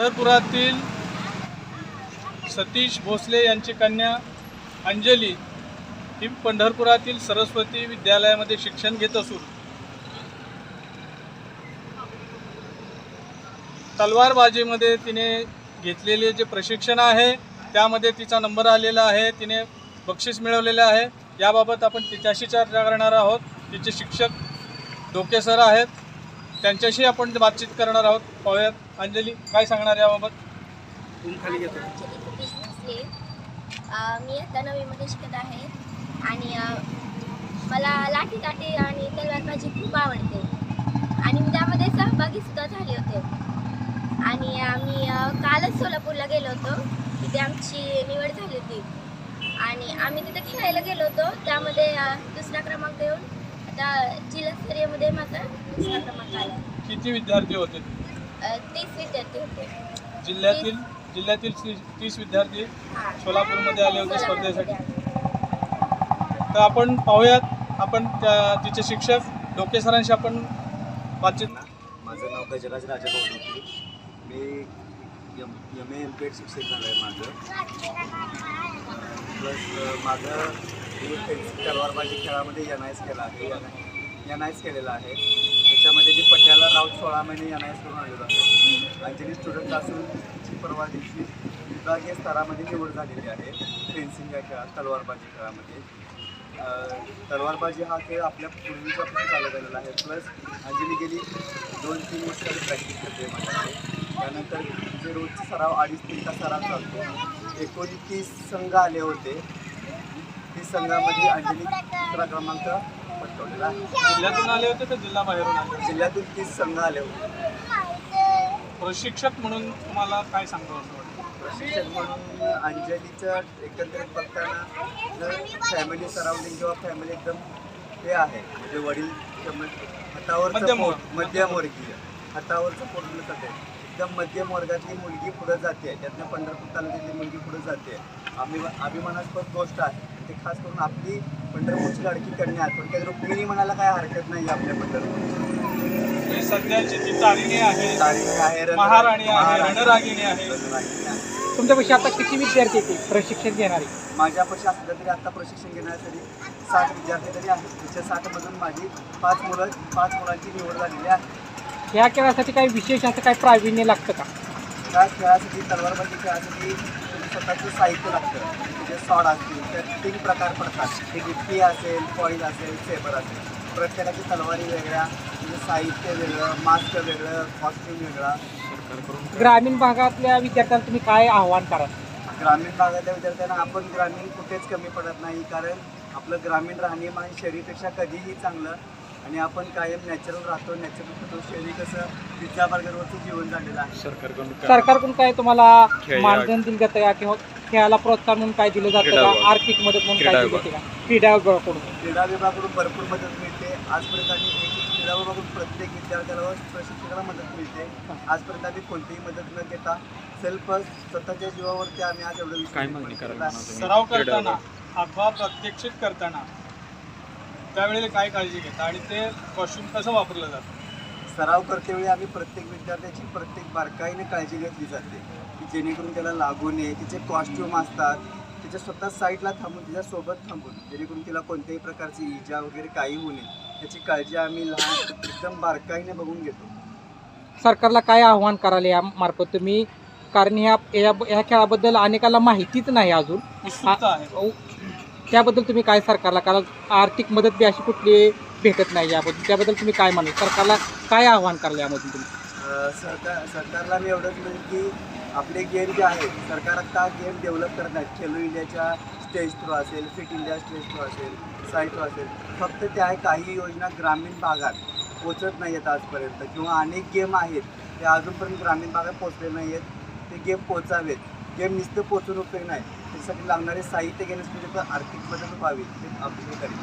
पंढरपुरातील सतीश भोसले यांची कन्या अंजली ही पंढरपुरातील सरस्वती विद्यालयामध्ये शिक्षण घेत असून तलवारबाजीमध्ये तिने घेतलेले जे प्रशिक्षण आहे त्यामध्ये तिचा नंबर आलेला आहे तिने बक्षीस मिळवलेले आहे. याबाबत आपण तिच्याशी चर्चा करणार आहोत. तिचे शिक्षक डोके सर आहेत. त्यांच्याशी आपण बातचीत करणार आहोत. पाहूयात. अंजली काय सांगणार याबाबत? अंजली भोसले मी आता नववीमध्ये शिकत आहे आणि मला लाठी काठी आणि तलवारबाजी खूप आवडते. आणि मी त्यामध्ये सहभागी सुद्धा झाले होते. आणि आम्ही कालच सोलापूरला गेलो होतो. तिथे आमची निवड झाली होती. आणि आम्ही तिथे खेळायला गेलो होतो. त्यामध्ये दुसरा क्रमांक येऊन आता जिल्हास्तरीयमध्ये माझा दुसरा क्रमांक आला. किती विद्यार्थी होते? अ, तीस विद्यार्थी होते. जिल्ह्यातील जिल्ह्यातील ती- तीस विद्यार्थी हां. सोलापूरमध्ये आले होते सोलापूरमध्ये स्पर्धेसाठी. तर आपण पाहूयात आपण त्या तिचे शिक्षक डोके सरांशी आपण बातचीत माझं नाव गजराज राजा गौडकी मी M M A M P Ed शिक्षक झालं आहे माझं प्लस माझं तलवारबाजी खेळामध्ये एन आय एस केला आहे. एन आय एस केलेला आहे. त्याच्यामध्ये जी पट्याला राऊत सोळा महिने एन आय एस करून आलेलो आहे. अंजली स्टुडंट असून तिची परवा दिवशी विभागीय स्तरामध्ये निवड झालेली आहे. फेन्सिंग या खेळात तलवारबाजी खेळामध्ये. तलवारबाजी हा खेळ आपल्या पूर्वीपासून चालत आलेला आहे. प्लस अंजली गेली दोन तीन वर्ष प्रॅक्टिस करते माझ्याकडे. त्यानंतर जे रोजचे सराव अडीच तीन तास सराव चालतो. एकोणतीस संघ आले होते. तीस संघामध्ये अंजली दुसरा क्रमांक पटकवलेला आहे. जिल्ह्यातून आले होते तर जिल्हा बाहेरून आले जिल्ह्यातून तीस संघ आले होते. प्रशिक्षक म्हणून तुम्हाला काय असं वाटतं? प्रशिक्षक म्हणून अंजलीचं एकंदरीत बघताना जर फॅमिली सराउंडिंग किंवा फॅमिली एकदम हे आहे म्हणजे वडील हातावरचं मध्यम पोट वर्ग. मध्यमवर्गीय हातावरचं पोट म्हणलं जाते एकदम मध्यम वर्गातली मुलगी पुढे जाते. त्यातनं पंढरपूर तालुक्यातली मुलगी पुढे जाते. आम्ही अभिमानास्पद गोष्ट आहे. ते खास करून आपली पंढरपूरची लाडकी कन्या आहे. थोडक्यात रुक्मिणी म्हणायला काय हरकत नाही आपल्या पंढरपूरची. ही सध्याची जी तारिणी आहे आहे रण- महाराणी आहे. रणरागिणी आहे. तुमच्यापाशी आता किती विद्यार्थी येते प्रशिक्षण घेणारे. माझ्यापाशी असलं तरी आता प्रशिक्षण घेण्यासाठी साठ विद्यार्थी तरी आहेत. तिच्या साठमधून माझी पाच मुलं पाच मुलांची निवड झालेली आहे. ह्या खेळासाठी काही विशेष असं काही प्रावीण्य लागतं का? त्या खेळासाठी तलवारबाजी खेळासाठी स्वतःचं साहित्य लागतं. म्हणजे सॉड असतील त्यात तीन प्रकार पडतात. एक इटकी असेल फॉईल असेल सेबर असेल. प्रत्येकाची तलवारी वेगळ्या म्हणजे साहित्य वेगळं मास्क वेगळं कॉस्ट्यूम वेगळा. ग्रामीण भागातल्या विद्यार्थ्यांना तुम्ही काय आव्हान कराल? ग्रामीण भागातल्या विद्यार्थ्यांना आपण ग्रामीण कुठेच कमी पडत नाही कारण आपलं ग्रामीण राहणीमान शहरीपेक्षा कधीही चांगलं आणि आपण कायम नॅचरल राहतो नॅचरल खातो शहरी कसं पिझ्झा बर्गरवरचं जीवन झालेलं आहे. सरकारकडून काय? तुम्हाला मानधन दिलं जातं का? किंवा खेळाला प्रोत्साहन म्हणून काय दिलं जातं का? आर्थिक मदत म्हणून काय दिलं जाते का? क्रीडा विभागाकडून. क्रीडा विभागाकडून भरपूर मदत मिळते. आजपर्यंत आम्ही एक एक क्रीडा विभागाकडून प्रत्येक विद्यार्थ्याला व प्रशिक्षकाला मदत मिळते. आजपर्यंत आम्ही कोणतीही मदत न घेता सेल्फ स्वतःच्या जीवावरती आम्ही आज एवढं काय मागणी करायला सराव करताना अथवा प्रत्यक्षित करताना त्यावेळेला काय काळजी घेता आणि ते कॉस्ट्युम कसं वापरलं जातं? सराव करतेवेळी आम्ही प्रत्येक विद्यार्थ्याची प्रत्येक बारकाईने काळजी घेतली जाते. की जेणेकरून त्याला लागू नये तिचे कॉस्ट्यूम असतात तिच्या स्वतः साईडला थांबून तिच्यासोबत थांबून जेणेकरून तिला कोणत्याही प्रकारची इजा वगैरे काही होऊ नये याची काळजी आम्ही लहान एकदम बारकाईने बघून घेतो. सरकारला काय आव्हान कराल या मार्फत? तुम्ही कारण ह्या या ह्या खेळाबद्दल अनेकाला माहितीच नाही अजून. उत्सुकता आहे. त्याबद्दल तुम्ही काय सरकारला कारण आर्थिक मदत बी अशी कुठली भेटत नाही याबद्दल त्याबद्दल तुम्ही काय म्हणाल? सरकारला काय आव्हान कराल यामधून तुम्ही? सरकार सरकारला मी एवढंच म्हणेन की आपले गेम जे आहेत सरकार आत्ता गेम डेव्हलप करत आहेत खेलो इंडियाच्या स्टेज थ्रू असेल फिट इंडिया स्टेज थ्रू असेल साईट थ्रू असेल फक्त त्या काही योजना ग्रामीण भागात पोचत नाही आहेत आजपर्यंत. किंवा अनेक गेम आहेत ते अजूनपर्यंत ग्रामीण भागात पोचले नाही आहेत ते गेम पोचावेत गेम नुसतं पोचून उपयोग नाही. साठी लागणारे साहित्य घेण्यासाठी म्हणजे आर्थिक मदत व्हावी ते अपेक्षा करेल.